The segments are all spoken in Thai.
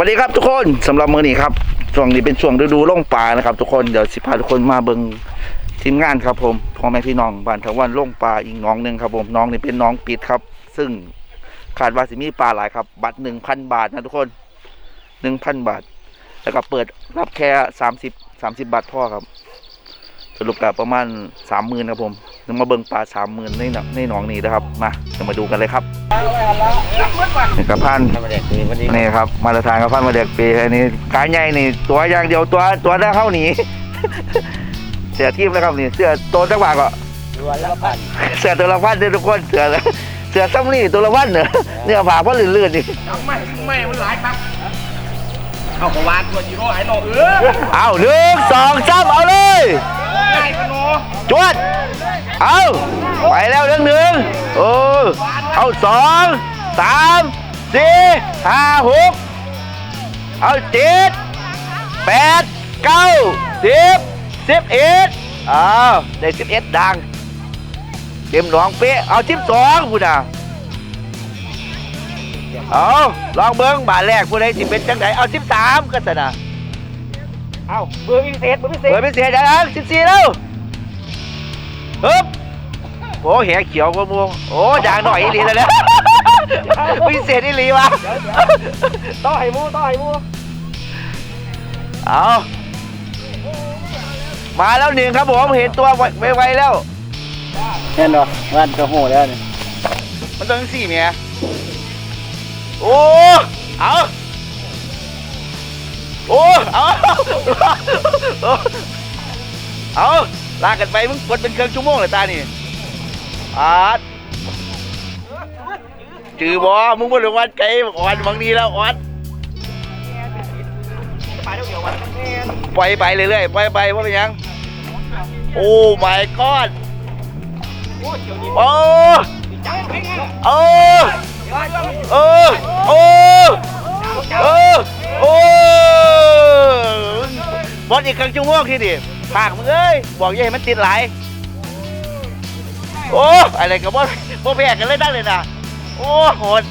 วัสดีครับทุกคนสำหรับมื้อนี้ครับช่วงนี้เป็นช่วงฤดูล่องปลานะครับ ทุกคนเดี๋ยวสิพาทุกคนมาเบิ่งทีมงานครับผมพ่อแม่พี่น้องบ้านทวันล่องปลาอีกน้องหนึ่งครับผมน้องนี้เป็นน้องปิดครับ ซึ่งขาดวาสิมีปลาหลายครับ บัตรหนึ่งพันบาทนะทุกคนหนึ่งพันบาท แล้วก็เปิดรับแค่สามสิบสามสิบบาทพ่อครับ สรุปกับประมาณสามหมื่นครับผมจะมาเบิ่งปลาสามหมื่นในหนในหนองนี้นะครับมาจะมาดูกันเลยครับนี่ครับพันมาเด็กนี่วันนี้นี่ครับมาตรฐานกับพันมาเด็กปีอันนี้กายใหญ่นี่ ตัวอย่างเดียวตัวตัวได้เข้าหนี เสือทีมแล้วครับนี่ เสือตัวจังหวะก็ตัวละพันเสือตัวละพันเด้อทุกคนเสือเสือซ้ำนี่ตัวละพันเนอะเนี่ยผ่าเพราะลื่นๆนี่ไม่ไม่มันหลายครับเอาของวานตัวจีโร่ไอ้โนเออเอาหนึ่งสองสามเอาเลยใหญ่กว่าโน จวด เอาไปแล้วเรื่องหนึ่งโอ้เอาสองสามสี่ห้าหกเอาเจ็ดแปดเก้าสิบสิบเอ็ดอ้าวได้สิบเอ็ดดัง เต็มหนองเป๊ะเอาสิบสองพูดอะเอาลองเบิ้งบาทแรกผู้ใดสิเป็นจังไดเอาสิบสามก็สนะ เอาเบอร์พิเศษเบอร์พิเศษเปิดเป็นเสียดังสิบสี่แล้วฮึบโอ้แหเขียวกว่าม่วงโอ้ด่างหน่อยอีหลีแล้วเนี่ยพิเศษอีหลีวะต่อไห้มูต่อไห้มูเอามาแล้วหนึ่งครับผมเห็นตัวไวๆแล้วแน่นอนวันก็โหแล้วนี่มันต้องสี่เมียโอ้เอา โอ้เอาเอาลากกันไปมึงกดเป็นเครื่องชั่วโมงเลยตานี่อาดจือบอมึงบ่ลงวันไกลอ่อนบางนี้แล้วอ่อนปล่อยไปเรื่อยๆปล่อยไปว่าเป็นยัง โอ้ my god โอ้โอ้โอ้โอ้โอ้โอ้ บอลอีกครั้งชั่วโมงที่ดิปากมึงเอ้ยบอกอย่าให้มันติดไหลายโอ้อะไรกับบอลบอลแพ้กันเลยได้เลยนะโอ้โหด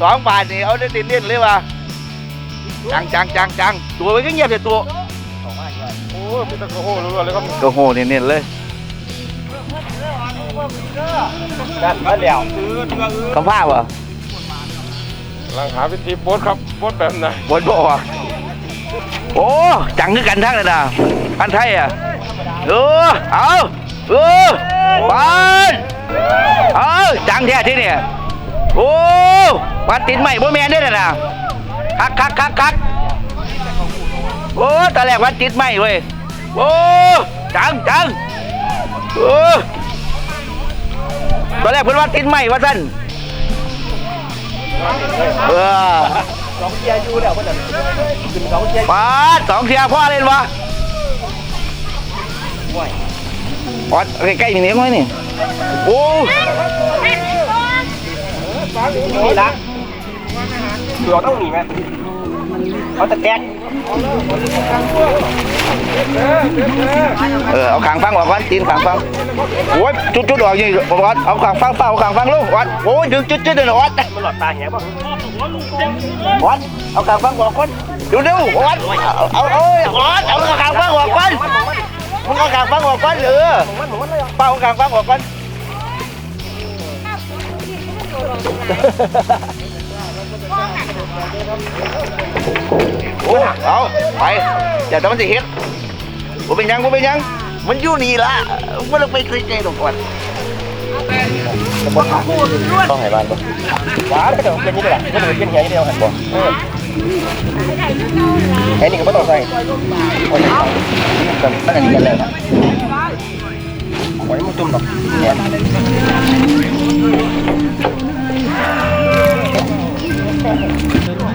สองบาทนี่เอาได้ติดเล่นเลยว่ะจังจังจังจังตัวไว้ก็เงียบแต่ตัวโอ้เป็นตะโกนรู้เลยครับก็โหเน้นๆเลยด้านมาแล้วคำผ้าวะลังหาวิธีโพสครับโพสแบบไหน บนบ่อ โอ้จังคือกันทั้งเลยนะพันไทยอะเออเอาเออปันเอาจังแท้ที่เนี่ยโอ้ปันตินใหม่บ่แมนได้อนะคักคักคักคักโอ้ตอนแรกวันติดใหม่เว้ยโอ้จังจังโอ้ตอนแรกเพิ่นว่าติดใหม่ว่าซั่นเออ สองเทียอยู่แล้วเพิ่นน่ะขึ้นสองเทียปาดสองเทียพ่อเล่นวะวัดใกล้ๆอย่งนี้มั้ยนี่โอ้นี่ละเดี๋ยวต้องหนีไหม เขาจะแตกเออเอาขางฟังออกก่อนตีนขางฟังโอ้ยจุดจุดออกนี่วัดเอาขางฟังเปล่าเอาขางฟังลูกวัดโอ้ยดึงจุดจุดเดินวัดมันหลอดตาแหงบ่วัดเอาขางฟังออกก่อนดูเร็ววัดเอาเอาเอาวัดเอาขางฟังออกก่อนมึงเอาขางฟังออกก่อนเออเลยเปล่าเอาขางฟังออกก่อน โอ้เอาไปอย่าแต่มันจะเห็นบ่เป็นหยังบ่เป็นหยัง มันอยู่นี่ละมันต้องไปเคยใจตรงก่อนต้องให้บ้านบ่หวานก็เดี๋ยวเป็นนี่ก็ได้ก็เลยเป็นแหงเดียวหันบ่เออไอ้นี่ก็บ่ต้องใส่โอ้ยกันอันนี้กันแล้วโอ้ยมันตุ่มดอกเนี่ย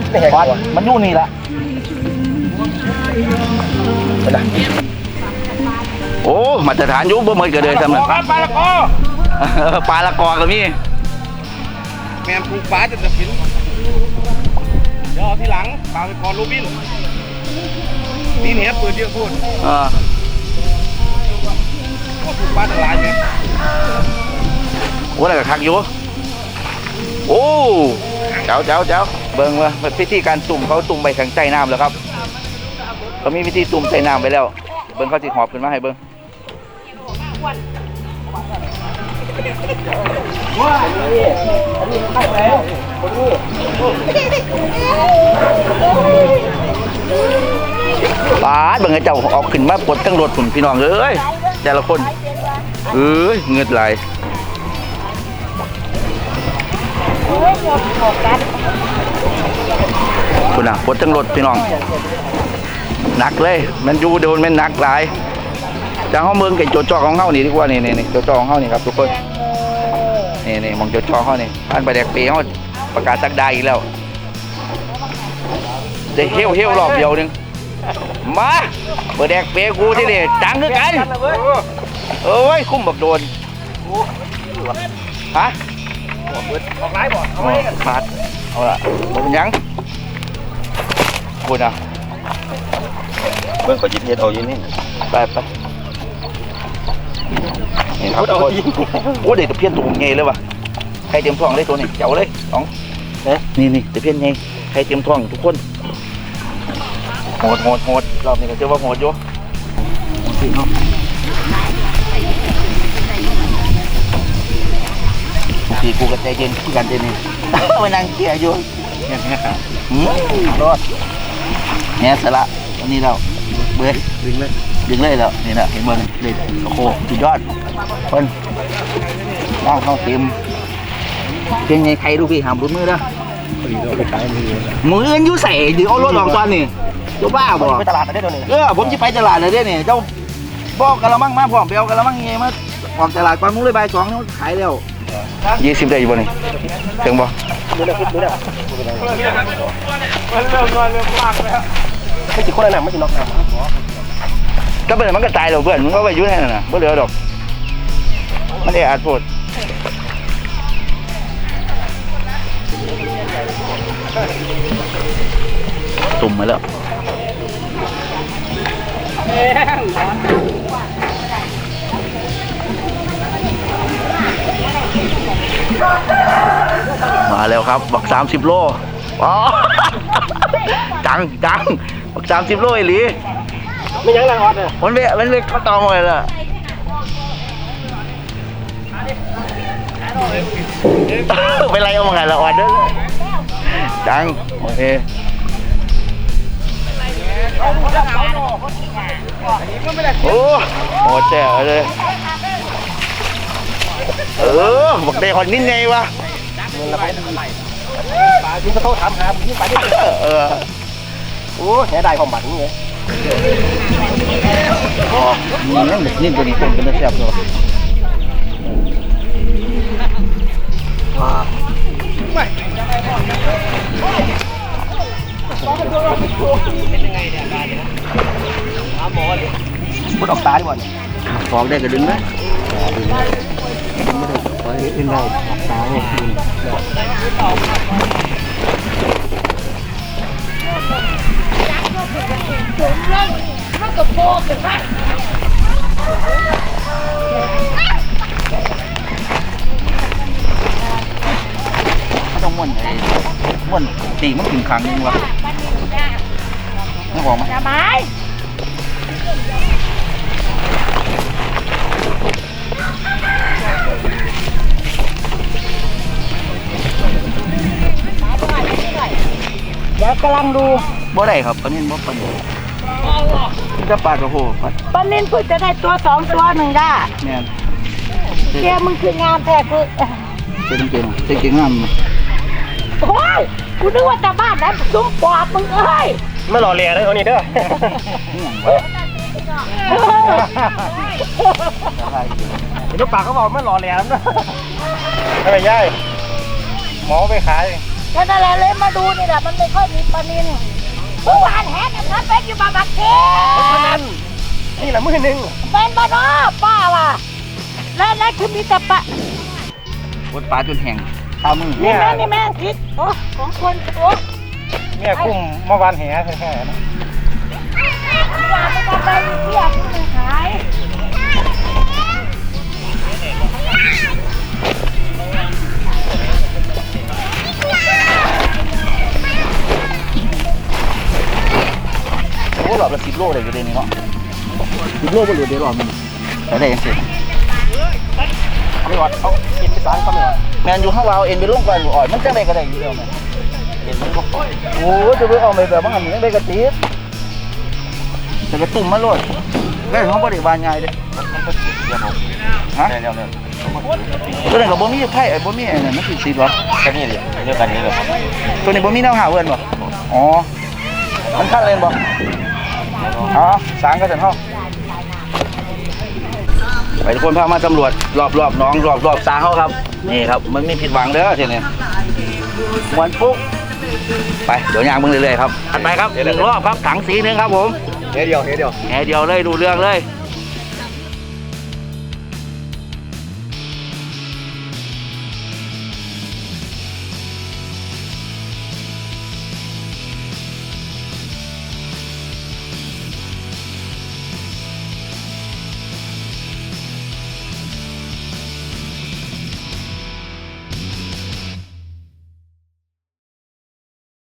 ไม่เห็นวัดบ่มันอยู่นี่ละเป็นไรโอ้ มาตรฐานอยุ่บ่เหมือนกันเลยทำไมครับปลาละกอปลาละกอก็มีแมนผูกฟ้าจะตัดสินเดี๋ยวเอาทีหลังปลาละกอโรบินนี่เนี่ยปืนเยอะพูดเออก็ผูกฟ้าตลาดเนี่ยโอ้อะไรกับคักอยู่โอ้เจ้าเจ้าเจ้าเบิ้งว่าพิธีการตุ่มเขาตุ่มไปข้างใต้น้ำแล้วครับเขามีวิธีตุ่มใต้น้ำไปแล้ว เบิ้งเขาสิหอบขึ้นมาให้เบิ้งปาดเบิ้งให้เจ้าออกขึ้นมาปลดตั้งรถผุนพี่น้องเอ้ยแต่ละคนเอ้ยเงือดไหล คุณอะปลดตั้งรถพี่น้องหนักเลย มันอยู่โดนมันหนักหลายจะห้องเมืองกับโจจอของเฮานี่ดีกว่านี่นี่นี่โจจอของเฮานี่ครับทุกคนนี่นี่มองโจจอเฮานี่อันไปแดกเปย์เฮาประกาศสักดาอีกแล้วจะเฮี้ยวเฮี้ยวรอบเดียวหนึงมาเปิดแดกเปย์กูที่นี่จังคือกันเอ้ยคุ้มบักโดนฮะออกไลน์บ่เอาไว้กันขาดเอาละบ่เป็นหยัง คุณอะเบิ่งก็จิตเฮ็ดเอาอยู่นี่ไปไปนี่ครับโอ้ยโอ้เด็กตะเพียนตัวใหญ่เลยว่ะใครเตรียมท้องเลยตัวนี้เจ๋วเลยสองเอ๊ะนี่นี่ตะเพียนใหญ่ใครเตรียมท้องทุกคนโหดโหดโหดรอบนี้ก็เจอว่าโหดอยู่พี่กูก็ใจเย็นคือกันเจนี่ไปนั่งเกียร์อยู่เนี่ยเนี่ยครับหืมรอด เนี่ยสละอันนี้เราเบื่อดึงเลยดึงเลยแล้วนี่นะเห็นบ่นี่เลยโอ้โหสุดยอดเพิ่นว่างเข้าเต็มเพียงไงใครดูพี่หามรุดมือเด้อพอดีเราไปขายมือมืออื่นอยู่ใส่เดี๋ยวเอารถออกตอนนี่เจ้าบ้าบ่ไปตลาดได้ตัวนี้เออผมจะไปตลาดเลยเด้เนี่ยเจ้าบอกกะละมังมาพร้อมเบลกะละมังไงมาออกตลาดก่อนมุ้งเลยใบายสองนี่ขายแล้วยี่สิบได้อยู่บ่นี่ถึงบ่ดูแล้วดูแล้วมันเริ่มนอนเริ่มมากแล้ว ไม่สิคนละหนังไม่สินอกหนังก็เป็นมันก็ตายแล้วเพื่อนมันก็ไปยู่งในนั่นน่ะบ่เหลือดอกมันได้อาจโพดตุ่มมาแล้วมาแล้วครับ บักสามสิบโล อ๋อ จังจัง สามสิบโลไอ้หลีไม่ยังละออดเลยมันเวมันเวเข้าตอมาเลยล่ะเป็นไรเอามาไงละอ่อนเด้อจังโอเคโอ้โหแจ๋วเลยเออบักเดคนนิดไงวะปลาที่เขาถามหาที่ปลาที่เออ โอ้แหได้ความบัตรนี่ไงอ๋อนี่นั่นนี่ตัวนี้เป็นเป็นแซ่บเลยพุดออกตาดีกว่าฟองได้ก็ดึงไหมไปเอ็นได้ตาเนี่ย ไม่ต้องม้วนไอ้ม้วนตีมันถึงครั้งนึงวะไม่บอกไหมสบายเดี๋ยวกำลังดู บ่ได้ครับตอนนี้บ่ปันนี่จะปลากระโหปลาตอนนี้เพิ่งจะได้ตัวสองตัวหนึ่งได้แม่นแกมึงคืองามแท้กูเจ๋งเจ๋งเจ๋งเจ๋งงามโอ้ยกูนึกว่าจะบ้านนั้นซุ้มปอบมึงเอ้ยไม่หล่อเลียเลยเอานี่เด้อนี่หยังวะอะไรเดี๋ยวปากเขาบอกไม่หล่อเลียแล้วนะอะไรย่ายหมอไปขายก็นั่นแหละเลยมาดูนี่แหละมันไม่ค่อยมีปลานิน เมื่อวานแหกนัดเป็นอยู่บางบักเทนั่นนี่แหละมือหนึ่งเป็นบ้านอป้าว่ะแล้วแล้วคือมีแต่ปลาบดปลาจนแห้งตามือนี่แม่งนี่แม่งพิษโอ้ของคนโอ้เนี่ยกุ้มเมื่อวานแห่แห่นะ โลบ่เหลือเดี๋ยวรอมันไปได้ยังสิไม่หวัดเอากินไปสารเขาไม่หวัดแมนอยู่ข้างเราเอ็นไปลงไปอ่อยมันจะได้ก็ได้อยู่เดียวแม่เห็นมันก็โอ้จะไปเอาไปแบบว่าหันยังได้กระติบแต่กระตุ่มมาโลดแม่เขาบริวารง่ายเด้มันก็ติดเดี๋ยฮะเดี๋ยวเดตัวนี้กับบ่มีไพ่ไอ้บ่มีไอ้นั่นมันคือสีบ่แค่นี้เดียวเดียวกันนี่เลยตัวนี้บ่มีแนวหาเวิร์นบ่อ๋อมันขั้นเลนบ่อ๋อสางก็จะเท่า ไปทุกคนพามาตำรวจรอบรอบๆน้องรอบรอบๆสางเขาครับนี่ครับ มันมีผิดหวังเด้อทีนี้มวนปุ๊บไปเดี๋ยวยางมึงเรื่อยๆครับถัดไปครับหนึ่งรอบครับถังสีหนึ่งครับผมเดี๋ยวเดียวเดี๋ยวเดียวแหเดียวเลยดูเรื่องเลย